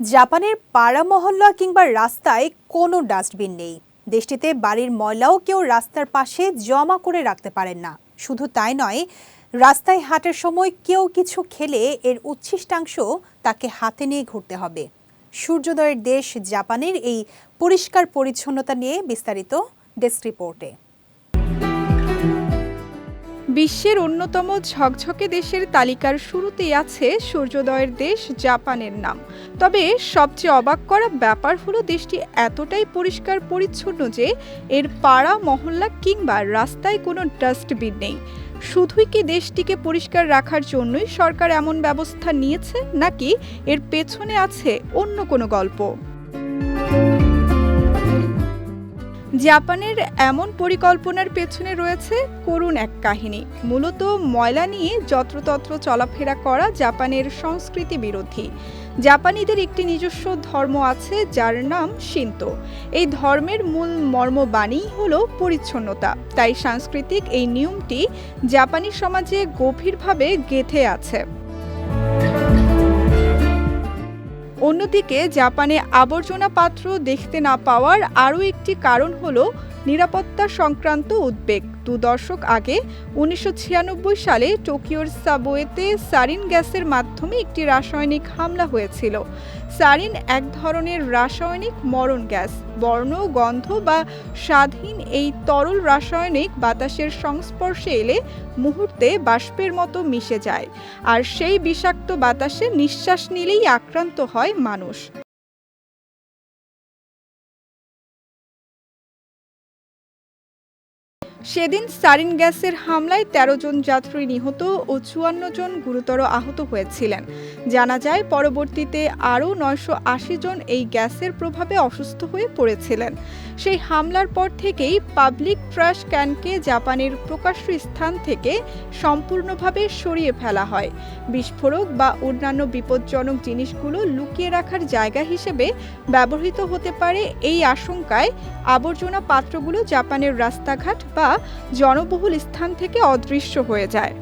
জাপানের পাড়া মহল্লা কিংবা রাস্তায় কোনো ডাস্টবিন নেই। দেশটিতে বাড়ির ময়লাও কেউ রাস্তার পাশে জমা করে রাখতে পারেন না। শুধু তাই নয়, রাস্তায় হাঁটার সময় কেউ কিছু খেলে এর উচ্ছিষ্টাংশ তাকে হাতে নিয়ে ঘুরতে হবে। সূর্যোদয়ের দেশ জাপানের এই পরিষ্কার পরিচ্ছন্নতা নিয়ে বিস্তারিত ডেস্ক রিপোর্টে। বিশ্বের অন্যতম ঝকঝকে দেশের তালিকার শুরুতেই আছে সূর্যোদয়ের দেশ জাপানের নাম। তবে সবচেয়ে অবাক করা ব্যাপার হলো দেশটি এতটাই পরিষ্কার পরিচ্ছন্ন যে এর পাড়া, মহল্লা কিংবা রাস্তায় কোনো ডাস্টবিন নেই। শুধুই কি দেশটিকে পরিষ্কার রাখার জন্যই সরকার এমন ব্যবস্থা নিয়েছে, নাকি এর পেছনে আছে অন্য কোনো গল্প? জাপানের এমন পরিকল্পনার পেছনে রয়েছে করুণ এক কাহিনী। মূলত ময়লা নিয়ে যত্রতত্র চলাফেরা করা জাপানের সংস্কৃতি বিরোধী। জাপানিদের একটি নিজস্ব ধর্ম আছে যার নাম শিন্তো। এই ধর্মের মূল মর্মবাণী হল পরিচ্ছন্নতা। তাই সাংস্কৃতিক এই নিয়মটি জাপানি সমাজে গভীরভাবে গেঁথে আছে। অন্যদিকে জাপানে আবর্জনা পাত্র দেখতে না পাওয়ার আরও একটি কারণ হল নিরাপত্তা সংক্রান্ত উদ্বেগ। দু দশক আগে উনিশশো ছিয়ানব্বই সালে টোকিওর সাবওয়েতে সারিন গ্যাসের মাধ্যমে একটি রাসায়নিক হামলা হয়েছিল। সারিন এক ধরনের রাসায়নিক মরণ গ্যাস। বর্ণ, গন্ধ বা স্বাধীন এই তরল রাসায়নিক বাতাসের সংস্পর্শে এলে মুহূর্তে বাষ্পের মতো মিশে যায়। আর সেই বিষাক্ত বাতাসে নিঃশ্বাস নিলেই আক্রান্ত হয় মানুষ। সেদিন সারিন গ্যাসের হামলায় ১৩ জন যাত্রী নিহত ও চুয়ান্ন জন গুরুতর আহত হয়েছিলেন। জানা যায়, পরবর্তীতে আরও নয়শো আশি জন এই গ্যাসের প্রভাবে অসুস্থ হয়ে পড়েছিলেন। সেই হামলার পর থেকেই পাবলিক ট্রাশ ক্যানকে জাপানের প্রকাশ্য স্থান থেকে সম্পূর্ণভাবে সরিয়ে ফেলা হয়। বিস্ফোরক বা অন্যান্য বিপজ্জনক জিনিসগুলো লুকিয়ে রাখার জায়গা হিসেবে ব্যবহৃত হতে পারে এই আশঙ্কায় আবর্জনা পাত্রগুলো জাপানের রাস্তাঘাট বা জনবহুল স্থান থেকে অদৃশ্য হয়ে যায়।